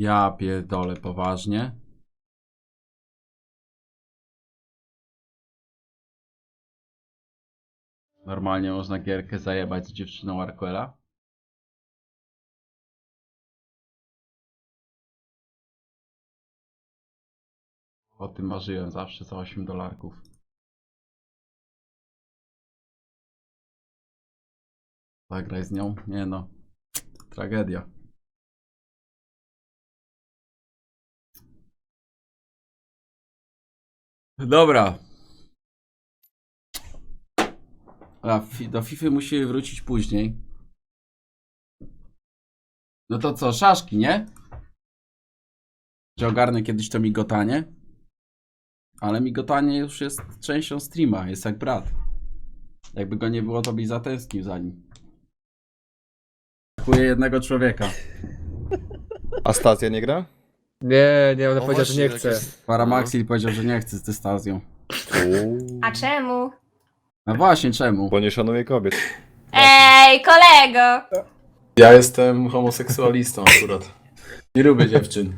Ja pierdolę poważnie. Normalnie można gierkę zajebać z dziewczyną Arquela. O tym marzyłem zawsze za 8 dolarków. Zagraj z nią? Nie no. Tragedia. Dobra. A, do FIFA musimy wrócić później. No to co, szaszki, nie? Że ogarnę kiedyś to migotanie. Ale migotanie już jest częścią streama, jest jak brat. Jakby go nie było, to byś zatęsknił za nim. Brakuje jednego człowieka. A stacja nie gra? Nie, nie, ona O, powiedziała, że nie chce. jakieś- Paramaxil powiedział, że nie chce z dystazją. A czemu? No właśnie, czemu? Bo nie szanuje kobiet. Ej, kolego! Ja jestem homoseksualistą akurat. Nie lubię dziewczyn.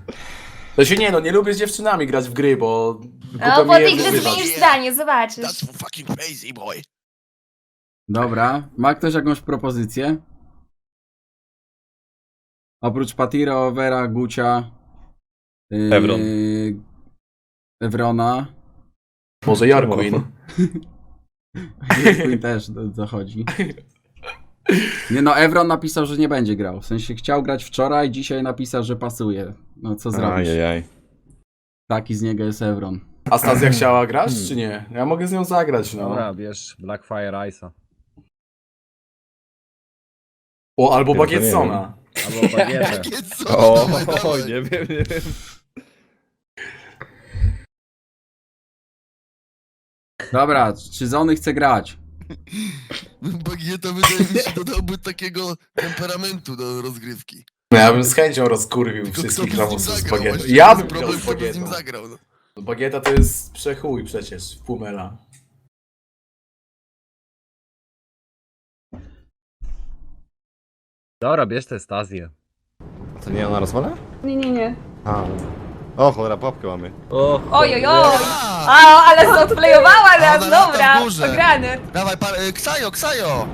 To się nie no, nie lubię z dziewczynami grać w gry, bo... No, głupio po mi tej grze wyzywać. zmienisz zdanie, zobaczysz. That's fucking crazy, boy. Dobra, ma ktoś jakąś propozycję? Oprócz Patiro, Vera, Gucia, Evron. Evrona, Może Jarquin. Queen też dochodzi. Nie no, Evron napisał, że nie będzie grał. W sensie chciał grać wczoraj, dzisiaj napisał, że pasuje. No co zrobisz? Ajajaj. Taki z niego jest Evron. A Stazja chciała grać, czy nie? Ja mogę z nią zagrać, no. Dobra, bierz Blackfire Ice'a. O, albo Bagietsona. Albo bagietę. O, dawaj. nie wiem, nie wiem. Dobra, czy Zony chce grać? Bagieta wydaje mi się dodałby takiego temperamentu do rozgrywki. No, ja bym z chęcią rozkurwił Tylko kto wszystkich by z nim z zagrał? Bagietą. Ja jest bym grał problem, z kto by z nim Bagietą. zagrał. No. No, Bagieta to jest przechuj przecież w Pumela. Dobra, bierz tę stazję. To nie ona rozwala? Nie, nie, nie. A. O, cholera, pułapkę mamy. O, Oj, oj, oj! A, ale odplejowała nas, dobra! w górze. Ograny. Dawaj, pa, y, Ksajo, Ksajo!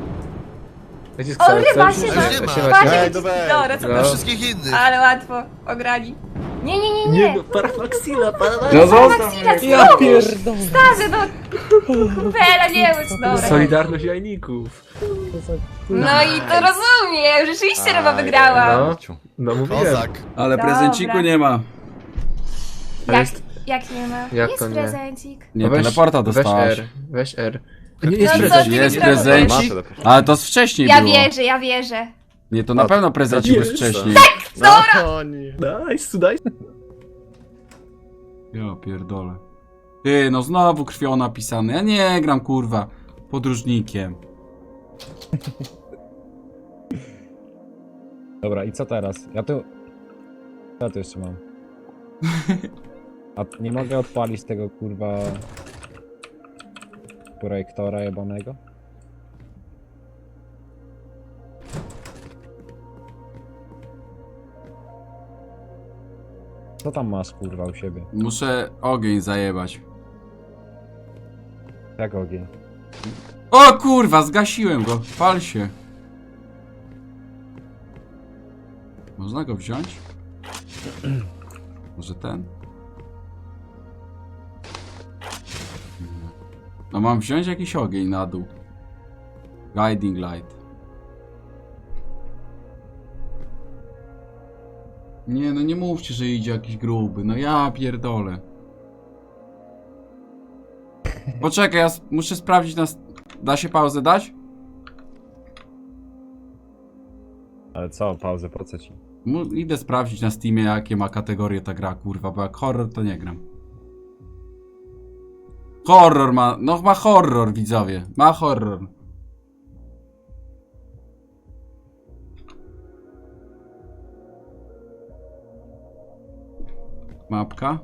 Lecisz O, ryba się ma. się Patrz, Patrz, Ej, jaki- dobra. Dobra, co No. Na wszystkich innych. Ale łatwo, ograni. Nie, nie, nie, Nie, nie! no, parafaxila, No parafaxila. zostaw mnie. Ja znowu! pierdolę. Stazy, no! Bela, nie łódź, dobra. Solidarność jajników. No i to rozumiem, rzeczywiście ryba Aj, wygrała. No. No mówiłem. Kozak. Ale Dobra. prezenciku nie ma. Jak, jest- jak nie ma? Jak jest to nie? prezencik. Nie, No weź- teleporta dostałaś. Weź R, weź R. Nie, jest No co prezent. ty Jest mi prezencik, Masz ale to z wcześniej Ja było. wierzę, ja wierzę. Nie, to na A, pewno prezencik nie jest jest. wcześniej. No, nie. Nice, daj. Ja pierdolę. Ty, no znowu krwią napisane. Ja nie gram, kurwa, podróżnikiem. Dobra, i co teraz? Ja tu... Co ja tu jeszcze mam? A nie mogę odpalić tego kurwa... Projektora jebanego? Co tam masz kurwa u siebie? Muszę ogień zajebać. Jak ogień? O kurwa, zgasiłem go. Pal się. Można go wziąć? Może ten? No mam wziąć jakiś ogień na dół. Guiding light. Nie no nie mówcie, że idzie jakiś gruby. No ja pierdolę. Poczekaj, ja s- muszę sprawdzić na... s- Da się pauzę dać? Ale co, pauzę, po co ci? Mu- Idę sprawdzić na Steamie, jakie ma kategorie ta gra, kurwa, bo jak horror to nie gram. Horror ma, no ma horror, widzowie, ma horror. Mapka?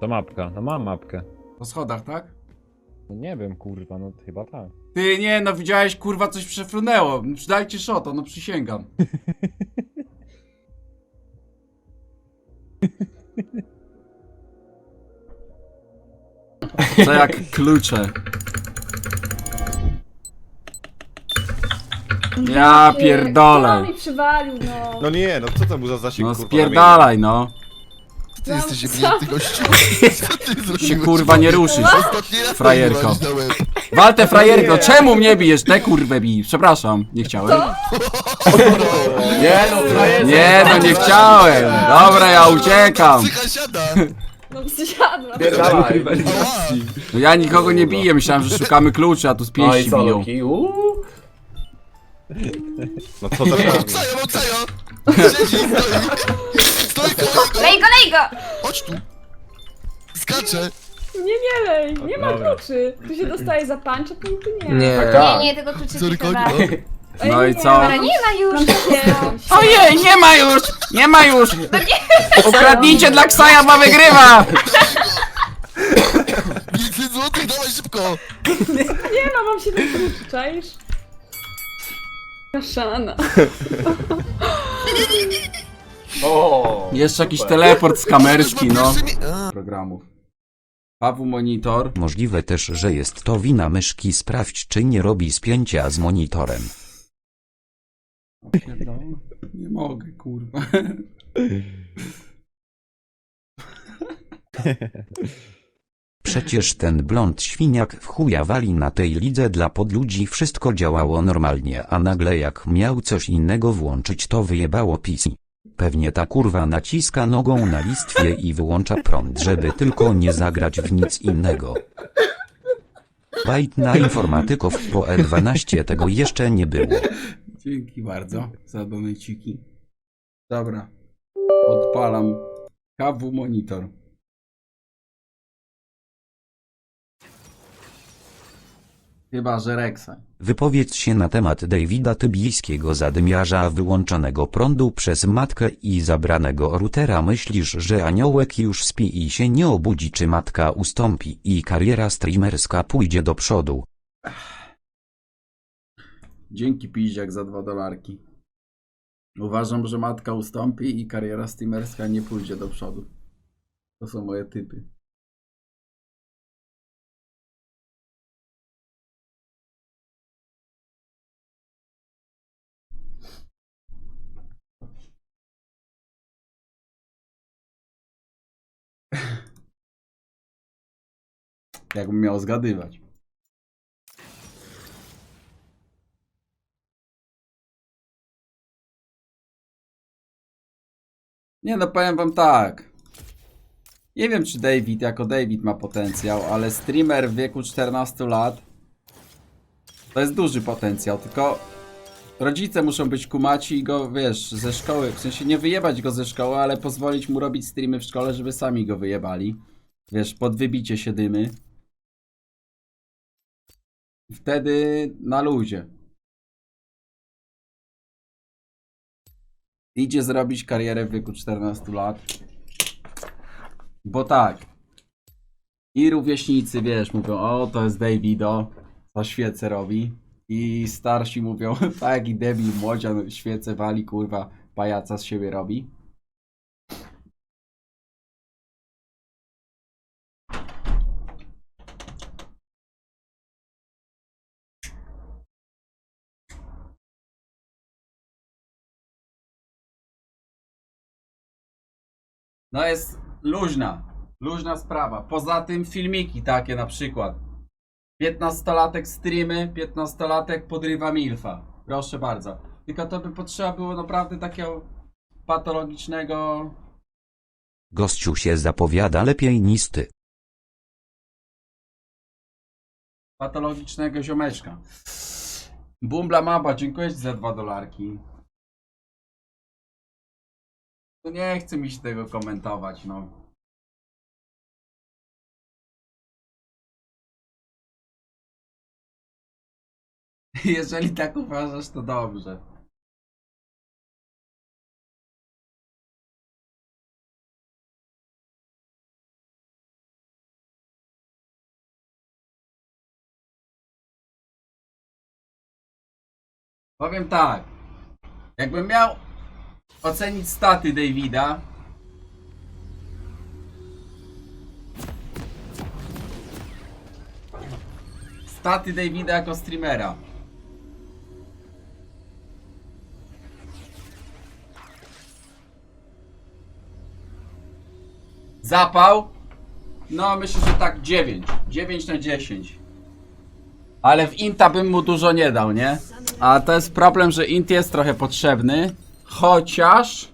To mapka, no mam mapkę. Po schodach, tak? No nie wiem kurwa, no chyba tak. Ty, nie, no widziałeś, kurwa, coś przefrunęło. Dajcie szota, no przysięgam. Co jak klucze. Ja pierdolę. Kto mi przywalił, no. No nie, no co to był za zasięg No kurwa spierdalaj no. Ty No, jesteś jebnięty gościu. Co ty Się zrobiłeś? kurwa nie ruszysz. Ostatni raz frajerko. tak walić na łeb. Waltę frajerko, czemu mnie bijesz? Te kurwę bij. Przepraszam, nie chciałem. Nie no. Nie no, nie chciałem. Dobra, ja uciekam. Psycha siada. No zjadłam. Pierdalaj. Rywalizacji. No ja nikogo nie biję, myślałem, że szukamy kluczy, a tu z No i pięści co, biją. Luki? Uuu. No co za prawda. Obcajo, obcajo. Siedzi, stoi. Stoi koło niego. Lej go, lej go! Chodź tu. Skacze. Nie, nie lej, nie ma Dobra. kluczy. Tu się dostaje za pancza, tu tu nie. Nie. Tak. Nie, nie, tego kluczyki Sorry? Ej, No i nie, co? Dobra, nie ma już. Ojej, nie ma już! Nie ma już! Ukradnijcie dla Ksaja, bo wygrywa! 500 złotych, dawaj szybko. Nie ma, mam 7 kluczy, czaisz? Kaszana. O. Jeszcze jakiś teleport z ma no. Programów. Pawu monitor. Możliwe też, że jest to wina myszki. Sprawdź, czy nie robi spięcia z monitorem. Pierdolę. Nie mogę, kurwa. Przecież ten blond świniak w chuja wali na tej lidze dla podludzi wszystko działało normalnie, a nagle jak miał coś innego włączyć to wyjebało PC. Pewnie ta kurwa naciska nogą na listwie i wyłącza prąd, żeby tylko nie zagrać w nic innego. Bajt na informatyków po E12 tego jeszcze nie było. Dzięki bardzo za doneciki. Dobra. Odpalam. KW monitor. Chyba, że Rexa. Wypowiedz się na temat Davida Tybijskiego zadymiarza wyłączonego prądu przez matkę i zabranego routera. Myślisz, że aniołek już spi i się nie obudzi, czy matka ustąpi i kariera streamerska pójdzie do przodu? Dzięki piździak za dwa dolarki. Uważam, że matka ustąpi i kariera streamerska nie pójdzie do przodu. To są moje typy. Jakbym miał zgadywać. Nie no, powiem wam tak. Nie wiem, czy David jako David ma potencjał, ale streamer w wieku 14 lat to jest duży potencjał, tylko rodzice muszą być kumaci i go, wiesz, ze szkoły, w sensie nie wyjebać go ze szkoły, ale pozwolić mu robić streamy w szkole, żeby sami go wyjebali. Wiesz, pod wybicie się dymy. Wtedy na luzie. Idzie zrobić karierę w wieku 14 lat. Bo tak. I rówieśnicy, wiesz, mówią, o to jest Davido, co świece robi. I starsi mówią, tak i debil młodzian świece wali, kurwa, pajaca z siebie robi. No jest luźna. Luźna sprawa. Poza tym filmiki takie na przykład. 15-latek streamy, 15-latek podrywa milfa. Proszę bardzo. Tylko to by potrzeba było naprawdę takiego patologicznego... Gościu się zapowiada lepiej niż ty. patologicznego ziomeczka. Bumbla Maba, dziękuję ci za dwa dolarki. Nie chce mi się tego komentować, no. Jeżeli tak uważasz, to dobrze. Powiem tak. Jakbym miał Ocenić staty Davida. Staty Davida jako streamera. Zapał? No myślę, że tak 9. 9 na 10. Ale w Inta bym mu dużo nie dał, nie? A to jest problem, że Int jest trochę potrzebny. Chociaż...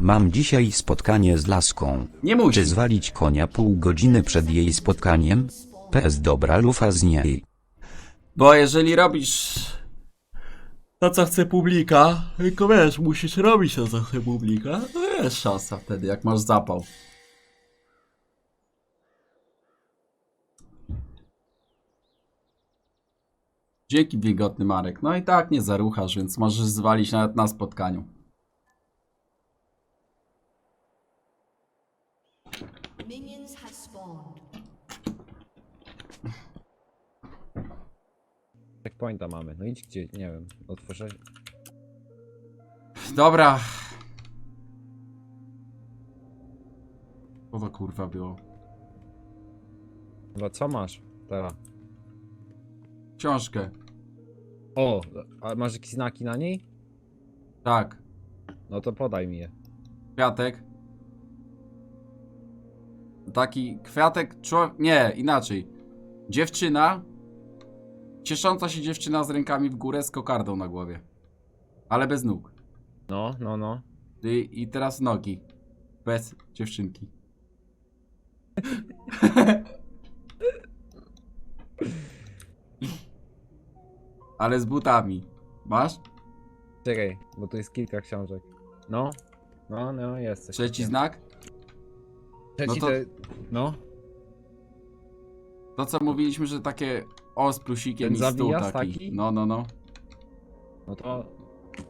Mam dzisiaj spotkanie z laską. Nie musi. Czy zwalić konia pół godziny przed jej spotkaniem? PS dobra lufa z niej. Bo jeżeli robisz to, co chce publika, tylko wiesz, musisz robić to, co chce publika, to jest szansa wtedy, jak masz zapał. Dzięki wilgotny Marek. No i tak nie zaruchasz, więc możesz zwalić nawet na spotkaniu. Checkpointa mamy. No idź gdzie, nie wiem. Otworzę. Dobra. Co to kurwa było? Chyba co masz? Teraz. Książkę. O, a masz jakieś znaki na niej? Tak. No to podaj mi je. Kwiatek. Taki kwiatek, człowiek. Nie, inaczej. Dziewczyna. Ciesząca się dziewczyna z rękami w górę z kokardą na głowie. Ale bez nóg. No, no, no. I, i teraz nogi. Bez dziewczynki. Ale z butami. Masz? Czekaj, bo tu jest kilka książek. No, no, no, jest. coś Trzeci takiego. znak? Trzeci No no to- to... No, To co mówiliśmy, że takie o z plusikiem Ten i stół taki. taki? No, no, no. no to...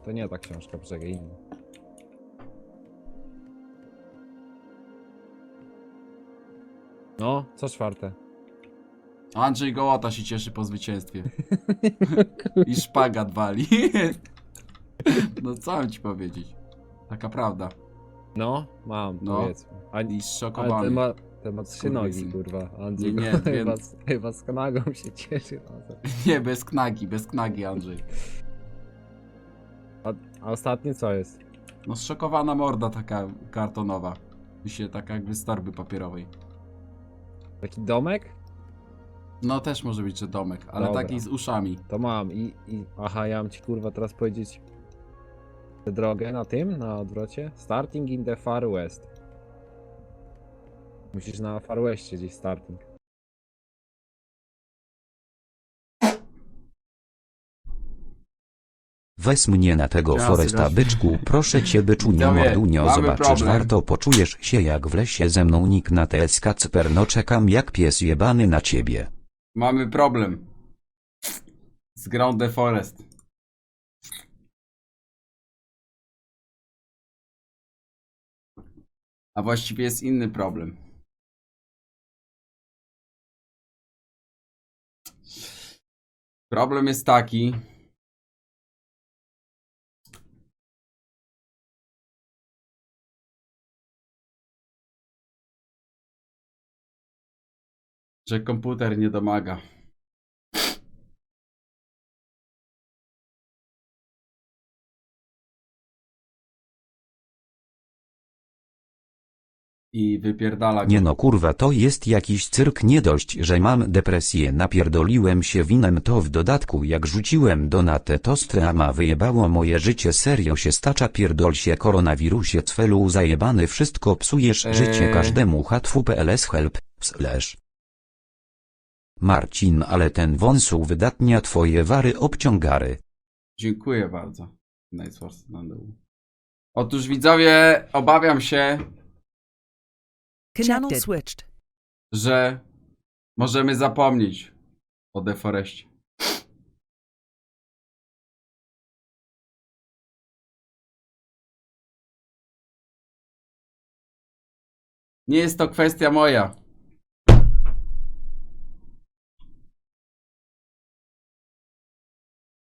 To nie ta książka, poczekaj, inna. No, co czwarte? Andrzej Gołota się cieszy po zwycięstwie. I szpagat wali. No co mam ci powiedzieć? Taka prawda. No, mam, No. powiedzmy. A, I ale zszokowany. ten ma, ten ma trzy Skurwysyn. nogi, kurwa. Andrzej Nie, nie, chyba, z- chyba z kanagą się cieszy. Nie, bez knagi, bez knagi Andrzej. A, a ostatnie co jest? No zszokowana morda taka kartonowa. I się taka jakby z torby papierowej. Taki domek? No też może być, że domek, ale Dobra. taki z uszami. To mam i, i... Aha, ja mam ci kurwa teraz powiedzieć drogę na tym, na odwrocie. Starting in the far west. Musisz na far westie gdzieś starting. Weź mnie na tego Jasne, Foresta jasne. byczku, proszę cię byczunio Widzowie, mordunio, mamy zobaczysz problem. warto poczujesz się jak w lesie ze mną nick na TS Kacper no czekam jak pies jebany na ciebie. Mamy problem. Z Ground the Forest. A właściwie jest inny problem. Problem jest taki. Że komputer nie domaga. I wypierdala. Nie no kurwa to jest jakiś cyrk nie dość, że mam depresję napierdoliłem się winem to w dodatku jak rzuciłem donatę to streama wyjebało moje życie serio się stacza pierdol się koronawirusie cfelu zajebany wszystko psujesz Eee. życie każdemu htw.pls help slash Marcin ale ten wąsu wydatnia twoje wary obciągary. Dziękuję bardzo. Nice Force Nandeu. Otóż widzowie, obawiam się, Channel switched. że możemy zapomnieć o deforeście. Nie jest to kwestia moja.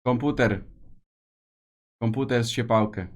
Komputer. Komputer z siepałkę.